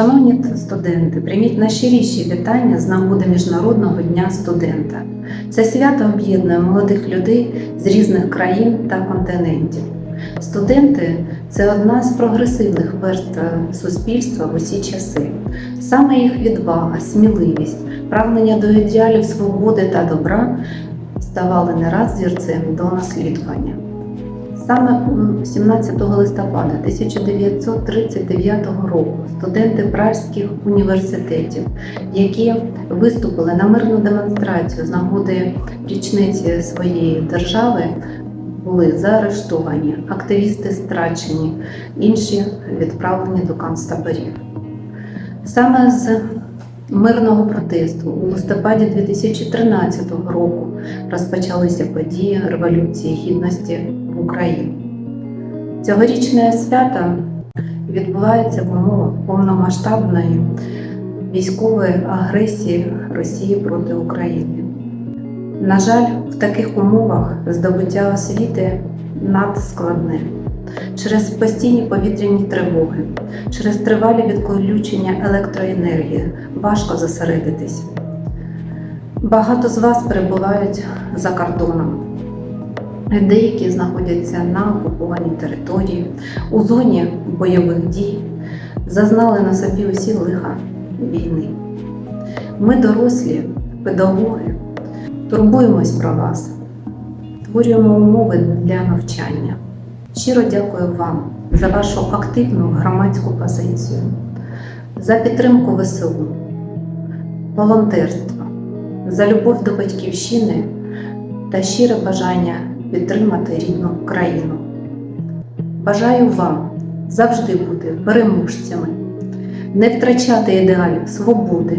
Шановні студенти, прийміть найщиріші вітання з нагоди Міжнародного дня студента. Це свято об'єднує молодих людей з різних країн та континентів. Студенти це одна з прогресивних верств суспільства в усі часи. Саме їх відвага, сміливість, прагнення до ідеалів свободи та добра ставали не раз зірцем до наслідування. Саме 17 листопада 1939 року студенти пражських університетів, які виступили на мирну демонстрацію з нагоди річниці своєї держави, були заарештовані, активісти страчені, інші відправлені до концтаборів. Саме з мирного протесту у листопаді 2013 року розпочалися події Революції Гідності в Україні. Цьогорічне свято відбувається в умовах повномасштабної військової агресії Росії проти України. На жаль, в таких умовах здобуття освіти надскладне. Через постійні повітряні тривоги, через тривалі відключення електроенергії важко зосередитись. Багато з вас перебувають за кордоном. Деякі знаходяться на окупованій території, у зоні бойових дій, зазнали на собі усі лиха війни. Ми, дорослі, педагоги, турбуємось про вас, створюємо умови для навчання. Щиро дякую вам за вашу активну громадську позицію, за підтримку ВСУ, волонтерство, за любов до батьківщини та щире бажання підтримати рідну країну. Бажаю вам завжди бути переможцями, не втрачати ідеалів свободи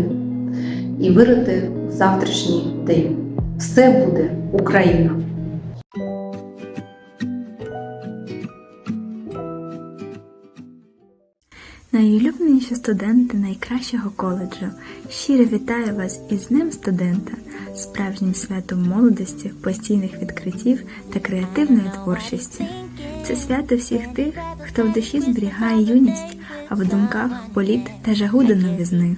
і вирити завтрашній день. Все буде Україна! Найулюбленіші студенти найкращого коледжу. Щиро вітаю вас із Днем студента, справжнім святом молодості, постійних відкриттів та креативної творчості. Це свято всіх тих, хто в душі зберігає юність, а в думках політ та жагу до новізни.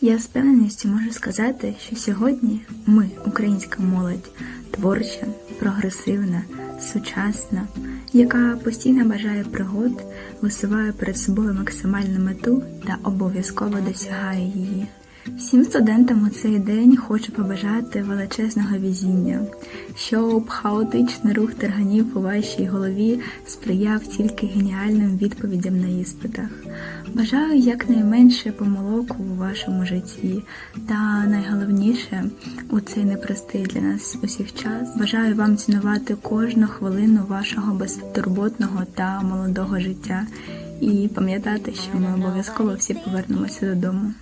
Я з впевненістю можу сказати, що сьогодні ми, українська молодь, творча, прогресивна, сучасна, яка постійно бажає пригод, висуває перед собою максимальну мету та обов'язково досягає її. Всім студентам у цей день хочу побажати величезного візіння, щоб хаотичний рух тарганів у вашій голові сприяв тільки геніальним відповідям на іспитах. Бажаю якнайменше помилок у вашому житті, та найголовніше у цей непростий для нас усіх час. Бажаю вам цінувати кожну хвилину вашого безтурботного та молодого життя і пам'ятати, що ми обов'язково всі повернемося додому.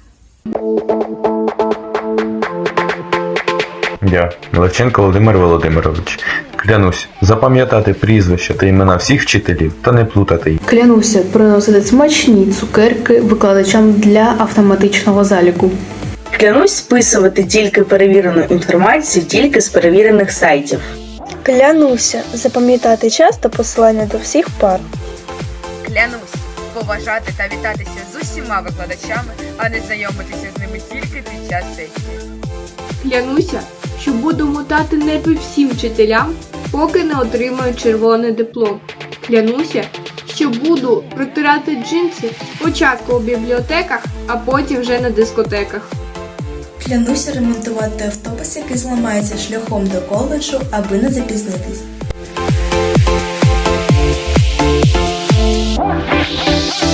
Я, Левченко Володимир Володимирович, клянусь запам'ятати прізвища та імена всіх вчителів та не плутати їх. Клянуся приносити смачні цукерки викладачам для автоматичного заліку. Клянусь списувати тільки перевірену інформацію тільки з перевірених сайтів. Клянуся запам'ятати час та посилання до всіх пар. Клянусь поважати та вітатися з усіма викладачами, а не знайомитися з ними тільки під час сесії. Клянуся, що буду мотати нерви всім вчителям, поки не отримаю червоний диплом. Клянуся, що буду протирати джинси спочатку у бібліотеках, а потім вже на дискотеках. Клянуся ремонтувати автобус, який зламається шляхом до коледжу, аби не запізнитись. Thank you.